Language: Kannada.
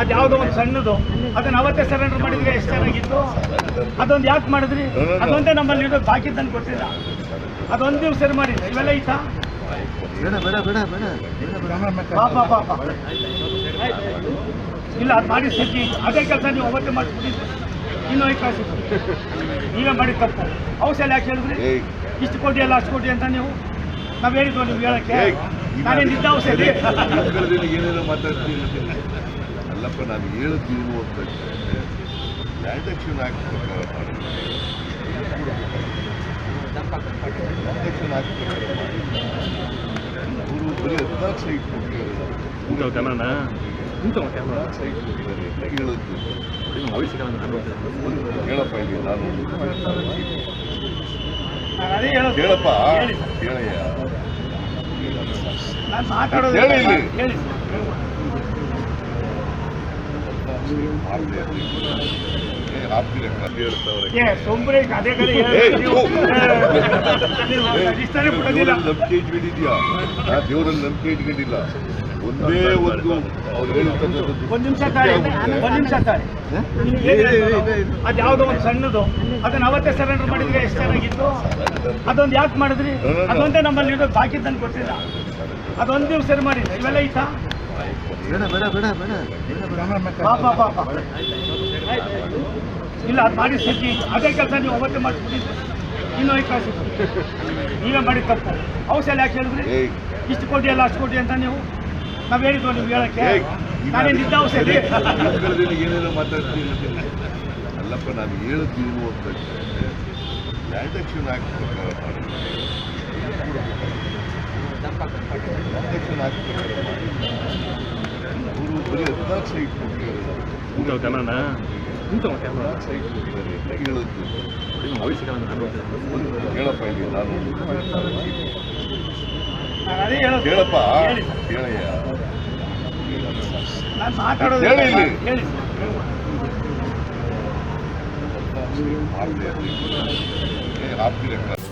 ಅದು ಯಾವುದೋ ಒಂದು ಸಣ್ಣದು. ಅದನ್ನ ಅವತ್ತೇ ಸರೆಂಡರ್ ಮಾಡಿದ್ರೆ ಎಷ್ಟು ಚೆನ್ನಾಗಿತ್ತು? ಅದೊಂದು ಯಾಕೆ ಮಾಡಿದ್ರಿ? ಅದೊಂದೇ ನಮ್ಮಲ್ಲಿ ಇರೋದು ಬಾಕಿ ತಂದು ಕೊಟ್ಟಿಲ್ಲ. ಅದೊಂದು ನೀವು ಸರಿ ಮಾಡಿ. ಇವೆಲ್ಲ ಐತಾ ಇಲ್ಲ ಅದು ಮಾಡಿ ಸಿಕ್ಕಿ ಅದೇ ಕೆಲಸ ನೀವು ಅವತ್ತೇ ಮಾಡಿ ಇನ್ನೂ ಐದು ಕಾಸು ನೀವೇ ಮಾಡಿ ತಪ್ಪು. ಔಷಧ ಯಾಕೆ ಹೇಳಿದ್ರಿ. ಇಷ್ಟು ಕೋಟಿ ಅಲ್ಲ ಅಷ್ಟು ಕೋಟಿ ಅಂತ ನೀವು? ನಾವು ಹೇಳಿದ್ವಿ ನೀವು ಹೇಳಕ್ಕೆ? ನಾನೇನು ಇದ್ದ ಔಷಧಿ. ಅಲ್ಲಪ್ಪ ನಾನು ಹೇಳುತ್ತೀನಿ ಅಂತ ಲ್ಯಾಂಡ್ ಆಕ್ಷನ್ ಆಕ್ಟ್ ಪ್ರಕಾರ ಲ್ಯಾಂಡ್ ಆಕ್ಷನ್ ಆಕ್ಟ್ ಪ್ರಕಾರ ಅವರು ಬರೀ ಹದಿನಾಲ್ಕು ಸೈಟ್ ಕೊಟ್ಟಿದ್ದಾರೆ. ಹದಿನಾಲ್ಕು ಸೈಟ್ ಕೊಟ್ಟಿದ್ದಾರೆ ಅಂತ ಹೇಳುತ್ತೆ ಹೇಳಪ್ಪ ಇಲ್ಲಿ ನಾನು ನಾನು ಅದೇ ಹೇಳೋದು. ಹೇಳಪ್ಪ ಹೇಳಿ. ಹೇಳಯ್ಯ. ನಾನು ಮಾತಾಡೋದು ಹೇಳಿ ಇಲ್ಲಿ. ನಂಬಿಕೆ ಇಟ್ಕೊಂಡಿದ್ಯಾ ನಾ ದೇವರಲ್ಲಿ ನಂಬಿಕೆ ಇಟ್ಕೊಂಡಿಲ್ಲ ಒಂದೇ ಒಂದು ಅವ್ರು ಹೇಳಿರ್ತಕ್ಕಂಥದ್ದು ಒಂದು ನಿಮಿಷ ತಾಳಿ ಒಂದು ನಿಮಿಷ ತಾಳಿ ಅದು ಯಾವುದೋ ಒಂದು ಸಣ್ಣದು ಅದನ್ನ ಅವತ್ತೇ ಸರೆಂಡರ್ ಮಾಡಿದ್ರೆ ಎಷ್ಟು ಚೆನ್ನಾಗಿತ್ತು ಅದೊಂದು ಯಾಕೆ ಮಾಡಿದ್ರಿ ಅದೊಂದೇ ನಮ್ಮಲ್ಲಿ ಇರೋದು ಬಾಕಿ ತಂದು ಕೊಟ್ಟಿಲ್ಲ ಅದೊಂದು ನೀವು ಸರಿ ಮಾಡಿದ್ರಿ ಇವೆಲ್ಲ ಐತಾ ಬೇಡ ಬೇಡ ಬೇಡ ಬೇಡ ಇಲ್ಲ ಅದು ಮಾಡಿ ಸಜ್ಜಿ ಅದೇ ಕೆಲಸ ನೀವು ಅವತ್ತೇ ಮಾಡಿಸ್ಬಿಟ್ಟಿದ್ದು ಇನ್ನೂ ಐದು ಕಾಸು ನೀವೇ ಮಾಡಿ ತಪ್ಪು ಔಷಧ ಯಾಕೆ ಹೇಳಿದ್ರಿ ಇಷ್ಟು ಕೋಟಿ ಅಲ್ಲ ಅಷ್ಟು ಕೋಟಿ ಅಂತ ನೀವು ನಾವು ಹೇಳಿದ್ವು ನೀವು ಹೇಳಕ್ಕೆ ನಾನೇನು ಇದ್ದ ಔಷಧಿ ಅಲ್ಲಪ್ಪ ನಾನು ಹೇಳುತ್ತೀನಿ ಅಂತ ಟ್ರಾನ್ಸಾಕ್ಷನ್ ಆಕ್ಷನ್ ಪ್ರಕಾರ ಮಾಡಿ ಅವರು ಬರೀ ಹದಿನಾಲ್ಕು ಸೈಟ್ ಕೊಟ್ಟಿದ್ದಾರೆ ಹದಿನಾಲ್ಕು ಸೈಟ್ ಕೊಟ್ಟಿದ್ದಾರೆ ಅಂತ ಹೇಳುತ್ತೆ ಹೇಳಪ್ಪ ಇಲ್ಲಿ ನಾನು. ಹೇಳೋದು ಹೇಳಪ್ಪ. ಹೇಳಯ್ಯ ನಾನು ಮಾತಾಡೋದು ಹೇಳಿ ಇಲ್ಲಿ. ಹೇಳಿ. ಸರ್.